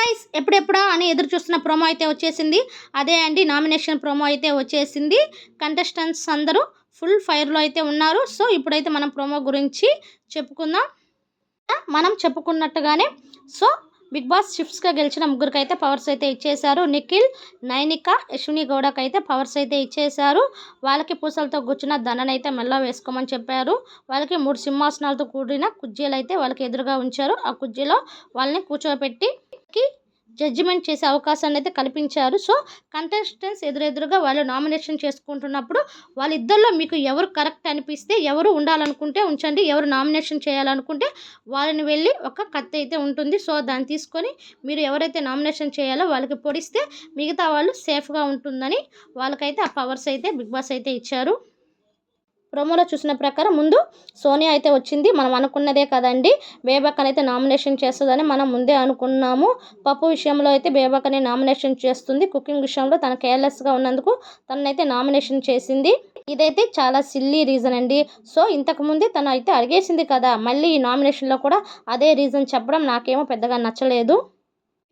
Guys ఎప్పుడెప్పుడా అని ఎదురు చూస్తున్న ప్రోమో అయితే వచ్చేసింది. అదే అండి నామినేషన్ ప్రోమో అయితే వచ్చేసింది. కంటెస్టెంట్స్ అందరూ ఫుల్ ఫైర్లో అయితే ఉన్నారు. సో ఇప్పుడైతే మనం ప్రోమో గురించి చెప్పుకుందాం. మనం చెప్పుకున్నట్టుగానే సో బిగ్ బాస్ షిఫ్ట్స్గా గెలిచిన ముగ్గురికి అయితే పవర్స్ అయితే ఇచ్చేశారు. నిఖిల్ నైనిక యశ్విని గౌడకి అయితే పవర్స్ అయితే ఇచ్చేశారు. వాళ్ళకి పూసలతో కూర్చున్న దండనైతే అయితే మెల్ల వేసుకోమని చెప్పారు. వాళ్ళకి మూడు సింహాసనాలతో కూడిన కుజ్జీలు అయితే వాళ్ళకి ఎదురుగా ఉంచారు. ఆ కుజ్జీలో వాళ్ళని కూర్చోబెట్టి జడ్జిమెంట్ చేసే అవకాశాన్ని అయితే కల్పించారు. సో కంటెస్టెంట్స్ ఎదురెదురుగా వాళ్ళు నామినేషన్ చేసుకుంటున్నప్పుడు వాళ్ళిద్దరిలో మీకు ఎవరు కరెక్ట్ అనిపిస్తే ఎవరు ఉండాలనుకుంటే ఉంచండి ఎవరు నామినేషన్ చేయాలనుకుంటే వాళ్ళని వెళ్ళి ఒక కత్తి అయితే ఉంటుంది. సో దాన్ని తీసుకొని మీరు ఎవరైతే నామినేషన్ చేయాలో వాళ్ళకి పొడిస్తే మిగతా వాళ్ళు సేఫ్గా ఉంటుందని వాళ్ళకైతే ఆ పవర్స్ అయితే బిగ్ బాస్ అయితే ఇచ్చారు. ప్రోమోలో చూసిన ప్రకారం ముందు సోనియా అయితే వచ్చింది. మనం అనుకున్నదే కదండి. బేబక్కని అయితే నామినేషన్ చేస్తుందని మనం ముందే అనుకున్నాము. పప్పు విషయంలో అయితే బేబక్కని నామినేషన్ చేస్తుంది. కుకింగ్ విషయంలో తన కేర్లెస్గా ఉన్నందుకు తననైతే నామినేషన్ చేసింది. ఇదైతే చాలా సిల్లీ రీజన్ అండి. సో ఇంతకుముందే తను అయితే అడిగేసింది కదా మళ్ళీ ఈ నామినేషన్లో కూడా అదే రీజన్ చెప్పడం నాకేమో పెద్దగా నచ్చలేదు.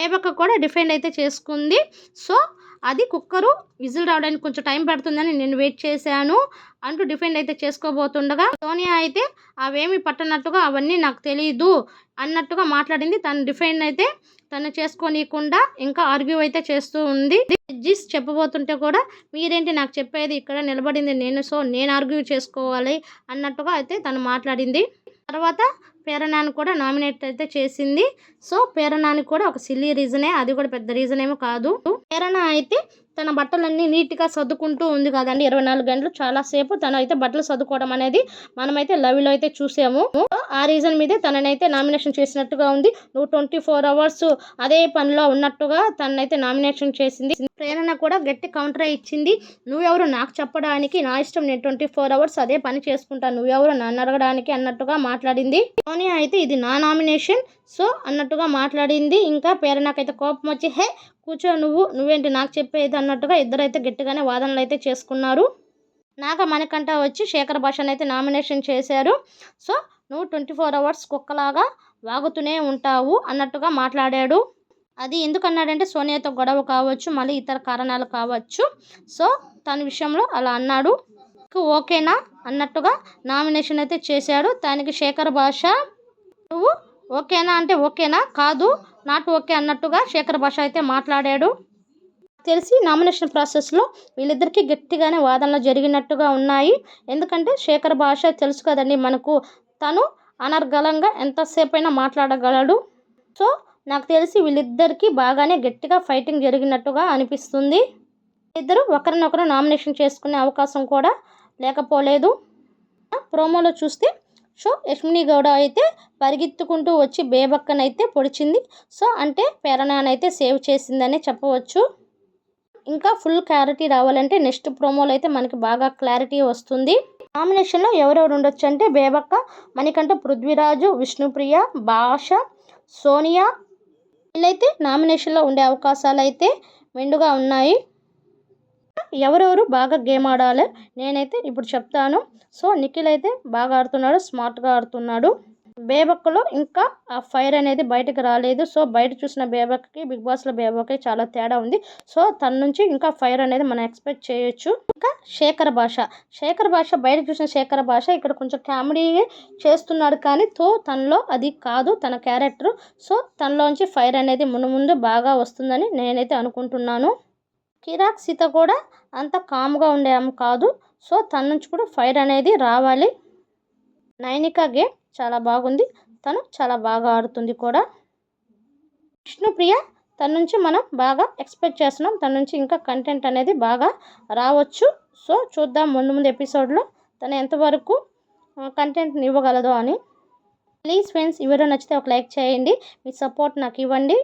బేబక్క కూడా డిఫెండ్ అయితే చేసుకుంది. సో అది కుక్కరు విజిల్ రావడానికి కొంచెం టైం పడుతుందని నేను వెయిట్ చేశాను అంటూ డిఫెండ్ అయితే చేసుకోబోతుండగా సోనియా అయితే అవేమి పట్టనట్టుగా అవన్నీ నాకు తెలియదు అన్నట్టుగా మాట్లాడింది. తను డిఫెండ్ అయితే తను చేసుకోనీయకుండా ఇంకా ఆర్గ్యూ అయితే చేస్తూ ఉంది. జడ్జిస్ చెప్పబోతుంటే కూడా మీరేంటి నాకు చెప్పేది ఇక్కడ నిలబడింది నేను సో నేను ఆర్గ్యూ చేసుకోవాలి అన్నట్టుగా అయితే తను మాట్లాడింది. తర్వాత పేరనాన్ని కూడా నామినేట్ అయితే చేసింది. సో పేరనాన్ని కూడా ఒక సిల్లీ రీజనే అది కూడా పెద్ద రీజన్ ఏమో కాదు. పేరణ అయితే తన బట్టలన్నీ నీట్గా సర్దుకుంటూ ఉంది కదండి. ఇరవై నాలుగు గంటలు చాలాసేపు తను అయితే బట్టలు సర్దుకోవడం అనేది మనమైతే లవ్లో అయితే చూసాము. ఆ రీజన్ మీదే తననైతే నామినేషన్ చేసినట్టుగా ఉంది. నువ్వు ట్వంటీ ఫోర్ అవర్స్ అదే పనిలో ఉన్నట్టుగా తనైతే నామినేషన్ చేసింది. ప్రేరణ కూడా గట్టి కౌంటర్ ఇచ్చింది. నువ్వెవరు? నాకు చెప్పడానికి నా ఇష్టం నేను ట్వంటీ ఫోర్ అవర్స్ అదే పని చేసుకుంటాను. నువ్వెవరు? నన్ను అడగడానికి అన్నట్టుగా మాట్లాడింది. సోనియా అయితే ఇది నా నామినేషన్. సో అన్నట్టుగా మాట్లాడింది. ఇంకా ప్రేరణకైతే కోపం వచ్చి హే కూర్చో నువ్వు. నువ్వేంటి నాకు చెప్పేది అన్నట్టుగా ఇద్దరైతే గట్టిగానే వాదనలు అయితే చేసుకున్నారు. నాగ మనకంట వచ్చి శేఖర్ భాషను అయితే నామినేషన్ చేశారు. సో నువ్వు ట్వంటీ ఫోర్ అవర్స్ కుక్కలాగా వాగుతూనే ఉంటావు అన్నట్టుగా మాట్లాడాడు. అది ఎందుకన్నాడంటే సోనియాతో గొడవ కావచ్చు మళ్ళీ ఇతర కారణాలు కావచ్చు. సో తన విషయంలో అలా అన్నాడు. ఓకేనా అన్నట్టుగా నామినేషన్ అయితే చేశాడు. దానికి శేఖర్ భాష నువ్వు ఓకేనా అంటే ఓకేనా? కాదు నాట్ ఓకే అన్నట్టుగా శేఖర్ భాష అయితే మాట్లాడాడు. తెలిసి నామినేషన్ ప్రాసెస్లో వీళ్ళిద్దరికీ గట్టిగానే వాదనలు జరిగినట్టుగా ఉన్నాయి. ఎందుకంటే శేఖర్ భాష తెలుసు కదండి మనకు. తను అనర్గళంగా ఎంతసేపైనా మాట్లాడగలడు. సో నాకు తెలిసి వీళ్ళిద్దరికీ బాగానే గట్టిగా ఫైటింగ్ జరిగినట్టుగా అనిపిస్తుంది. ఇద్దరు ఒకరినొకరు నామినేషన్ చేసుకునే అవకాశం కూడా లేకపోలేదు. ప్రోమోలో చూస్తే సో యశ్మిని గౌడ అయితే పరిగెత్తుకుంటూ వచ్చి బేబక్కనైతే పొడిచింది. సో అంటే పేరణానైతే సేవ్ చేసిందనే చెప్పవచ్చు. ఇంకా ఫుల్ క్లారిటీ రావాలంటే నెక్స్ట్ ప్రోమోలో అయితే మనకి బాగా క్లారిటీ వస్తుంది. నామినేషన్లో ఎవరెవరు ఉండొచ్చు అంటే బేబక్క మణికంఠ పృథ్వీరాజు విష్ణుప్రియ భాష సోనియా. వీళ్ళైతే నామినేషన్లో ఉండే అవకాశాలు అయితే మెండుగా ఉన్నాయి. ఎవరెవరు బాగా గేమ్ ఆడాలి నేనైతే ఇప్పుడు చెప్తాను. సో నిఖిల్ అయితే బాగా ఆడుతున్నాడు స్మార్ట్గా ఆడుతున్నాడు. బేబక్కలో ఇంకా ఆ ఫైర్ అనేది బయటకు రాలేదు. సో బయట చూసిన బేబక్కి బిగ్ బాస్లో బేబక్కి చాలా తేడా ఉంది. సో తన నుంచి ఇంకా ఫైర్ అనేది మనం ఎక్స్పెక్ట్ చేయొచ్చు. ఇంకా శేఖర భాష. శేఖర భాష బయట చూసిన శేఖర భాష ఇక్కడ కొంచెం కామెడీ చేస్తున్నాడు కానీ తో తనలో అది కాదు. తన క్యారెక్టర్. సో తనలోంచి ఫైర్ అనేది మునుముందు ముందు బాగా వస్తుందని నేనైతే అనుకుంటున్నాను. కిరాక్ సీత కూడా అంత కామ్గా ఉండేము కాదు. సో తన నుంచి కూడా ఫైర్ అనేది రావాలి. నైనిక గేమ్ చాలా బాగుంది. తను చాలా బాగా ఆడుతుంది కూడా. విష్ణుప్రియ తన నుంచి మనం బాగా ఎక్స్పెక్ట్ చేస్తున్నాం. తన నుంచి ఇంకా కంటెంట్ అనేది బాగా రావచ్చు. సో చూద్దాం ముందు ముందు ఎపిసోడ్లో తను ఎంతవరకు కంటెంట్ని ఇవ్వగలదో అని. ప్లీజ్ ఫ్రెండ్స్ ఈ వీడియో నచ్చితే ఒక లైక్ చేయండి. మీ సపోర్ట్ నాకు ఇవ్వండి.